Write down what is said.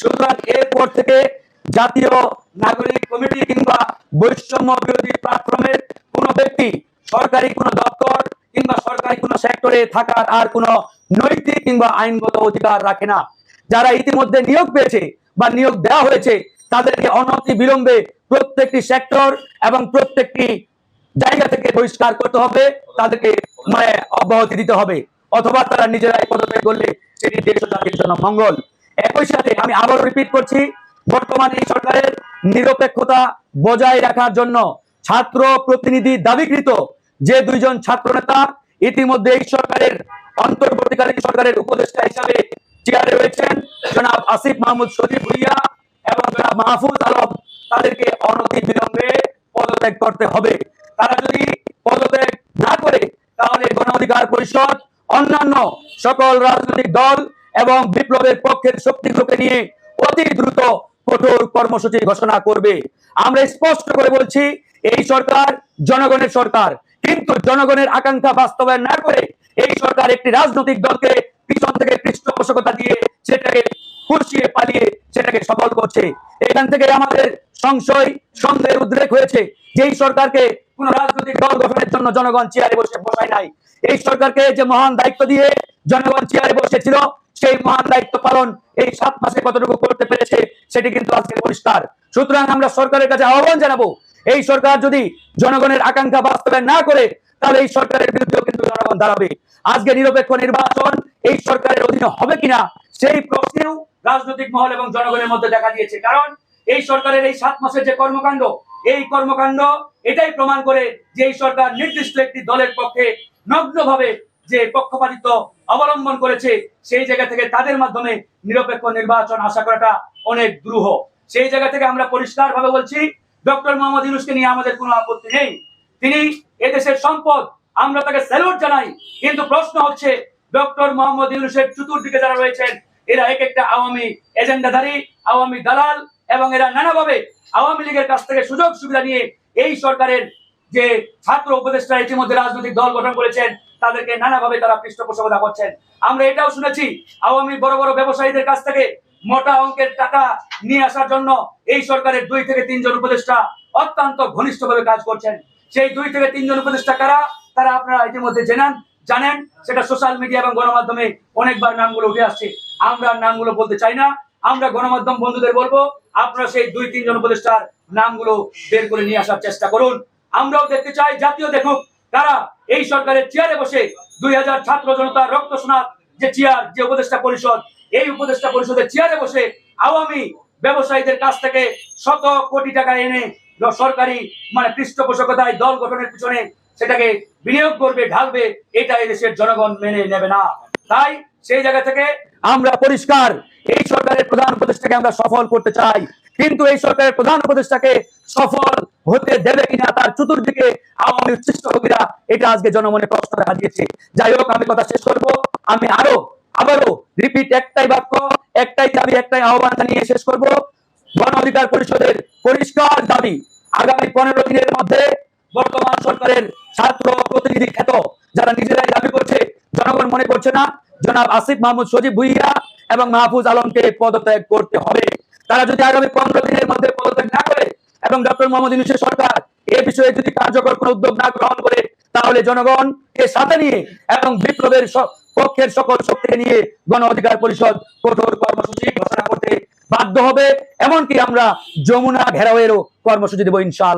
সুতরাং এরপর থেকে জাতীয় নাগরিক কমিটি কিংবা বৈষম্য বিরোধী প্ল্যাটফর্মের কোনো ব্যক্তি সরকারি কোনো দপ্তর কিংবা সরকারি কোনো সেক্টরে থাকার আর নৈতিক কিংবা আইনগত অধিকার রাখে না। যারা ইতিমধ্যে নিয়োগ পেয়েছে বা নিয়োগ দেওয়া হয়েছে, তাদেরকে অনতি বিলম্বে প্রত্যেকটি সেক্টর এবং প্রত্যেকটি জায়গা থেকে বহিষ্কার করতে হবে, তাদেরকে মানে অব্যাহতি দিতে হবে, অথবা তারা নিজেরাই পদত্যাগ করলে সেটি দেশ জাতির জন্য মঙ্গল। একই সাথে আমি আবারও রিপিট করছি, বর্তমান এই সরকারের নিরপেক্ষতা বজায় রাখার জন্য ছাত্র প্রতিনিধি দাবিকৃত যে দুইজন ছাত্র নেতা ইতিমধ্যে এই সরকারের অন্তর্বর্তীকালীন সরকারের উপদেষ্টা হিসাবে চেয়ারে রয়েছেন জনাব আসিফ মাহমুদ শরীফ ভুইয়া এবং জনাব মাহফুজ আলম। তাদেরকে অনতি বিলম্বে পদত্যাগ করতে হবে। তারা যদি পদত্যাগ না করে, তাহলে গণ অধিকার পরিষদ, অন্যান্য সকল রাজনৈতিক দল এবং বিপ্লবের পক্ষের শক্তিগুলোকে নিয়ে অতি দ্রুত কঠোর কর্মসূচি ঘোষণা করবে। আমরা স্পষ্ট করে বলছি, এই সরকার জনগণের সরকার। কিন্তু জনগণের আকাঙ্ক্ষা বাস্তবায়ন না করে এই সরকার একটি রাজনৈতিক দলকে পিছন থেকে পৃষ্ঠপোষকতা দিয়ে সেটাকে খুশিয়ে পালিয়ে সেটাকে সফল করছে। এখান থেকে আমাদের সংশয়, সন্দেহের উদ্রেক হয়েছে যে এই সরকারকে কোন রাজনৈতিক দল গঠনের জন্য জনগণ চেয়ারে বসে বসায় নাই। এই সরকারকে যে মহান দায়িত্ব দিয়ে জনগণ চেয়ারে বসেছিল সেই মহান দায়িত্ব পালন এই সাত মাসে কতটুকু করতে পেরেছে, সেটি কিন্তু আজকে পরিষ্কার। সুতরাং আমরা সরকারের কাছে আহ্বান জানাব, এই সরকার যদি জনগণের আকাঙ্ক্ষা বাস্তবায়ন না করে, তাহলে এই সরকারের বিরুদ্ধেও কিন্তু জনগণ দাঁড়াবে। আজকে নিরপেক্ষ নির্বাচন এই সরকারের অধীনে হবে কিনা, সেই প্রশ্নেও রাজনৈতিক মহল এবং জনগণের মধ্যে দেখা দিয়েছে। কারণ এই সরকারের এই সাত মাসের যে কর্মকাণ্ড, এই কর্মকাণ্ড এটাই প্রমাণ করে যে এই সরকার নির্দিষ্ট একটি দলের পক্ষে নগ্নভাবে যে পক্ষপাতিত্ব অবলম্বন করেছে, সেই জায়গা থেকে তাদের মাধ্যমে নিরপেক্ষ নির্বাচন আশা করাটা অনেক দ্রুহ। সেই জায়গা থেকে আমরা পরিষ্কার ভাবে বলছি, ডক্টর মোহাম্মদ ইউনুসকে নিয়ে আমাদের কোনো আপত্তি নেই। তিনি এদেশের সম্পদ, আমরা তাকে স্যালুট জানাই, কিন্তু প্রশ্ন হচ্ছে, ডক্টর মোহাম্মদ ইউনুসের চতুর্দিকে যারা রয়েছেন, এরা এক একটা আওয়ামী এজেন্ডাধারী, আওয়ামী দালাল, এবং এরা নানাভাবে আওয়ামী লীগের কাছ থেকে সুযোগ সুবিধা নিয়ে এই সরকারের যে ছাত্র উপদেষ্টা ইতিমধ্যে রাজনৈতিক দল গঠন করেছেন তাদেরকে নানাভাবে তারা পৃষ্ঠপোষকতা করছেন। আমরা এটাও শুনেছি, আওয়ামী বড় বড় ব্যবসায়ীদের কাছ থেকে মোটা অঙ্কের টাকা নিয়ে আসার জন্য এই সরকারের দুই থেকে তিনজন উপদেষ্টা অত্যন্ত ঘনিষ্ঠভাবে কাজ করছেন। সেই দুই থেকে তিনজন উপদেষ্টা কারা, তারা আপনারা ইতিমধ্যে জেনান, জানেন। সেটা সোশ্যাল মিডিয়া এবং গণমাধ্যমে অনেকবার নামগুলো উঠে আসছে। আমরা নামগুলো বলতে চাই না। আমরা গণমাধ্যম বন্ধুদের বলব, আপনারা সেই দুই তিনজন উপদেষ্টার নামগুলো বের করে নিয়ে আসার চেষ্টা করুন। আমরাও দেখতে চাই, জাতীয় দেখুক তারা এই সরকারের চেয়ারে বসে দুই হাজার ছাত্র জনতার রক্ত যে চেয়ার, যে উপদেষ্টা পরিষদ, এই উপদেষ্টা পরিষদের চেয়ারে বসে আওয়ামী ব্যবসায়ীদের কাছ থেকে শত কোটি টাকা এনে সরকারি মানে পৃষ্ঠপোষকতায় দল গঠনের পিছনে সেটাকে বিনিয়োগ করবে, ঢালবে এটা দেশের জনগণ মেনে নেবে না। তাই সেই জায়গা থেকে আমরা পরিষ্কার এই সরকারের প্রধান উপদেষ্টাকে আমরা সফল করতে চাই। কিন্তু এই সরকারের প্রধান উপদেষ্টাকে সফল হতে দেবে কিনা তার চতুর্দিকে আওয়ামী উচ্ছিষ্টভোগীরা এটা আজকে জনমনে প্রশ্ন দেখা দিয়েছে। যাই হোক, আমি কথা শেষ করব। আমি আরও, আবারও রিপিট একটাই বাক্য, একটাই দাবি, একটাই আহ্বান জানিয়ে শেষ করব। গণ অধিকার পরিষদের পরিষ্কার দাবি, আগামী পনেরো দিনের মধ্যে বর্তমান সরকারের ছাত্র প্রতিনিধি খ্যাত, যারা নিজেরাই দাবি করছে, জনগণ মনে করছে না। জনাব আসিফ মাহমুদ সজীব ভুইয়া এবং মাহফুজ আলমকে পদত্যাগ করতে হবে। তারা যদি আগামী পনেরো দিনের মধ্যে পদত্যাগ না করে এবং ডক্টর মোহাম্মদ ইউনুসের সরকার এ বিষয়ে যদি কার্যকর কোন উদ্যোগ না গ্রহণ করে, তাহলে জনগণ কে সাথে নিয়ে এবং বিপ্লবের পক্ষের সকল শক্তিকে নিয়ে গণ অধিকার পরিষদ কঠোর কর্মসূচি ঘোষণা করতে বাধ্য হবে। এমনকি আমরা যমুনা ঘেরাওয়েরও কর্মসূচি দেবো ইনশাল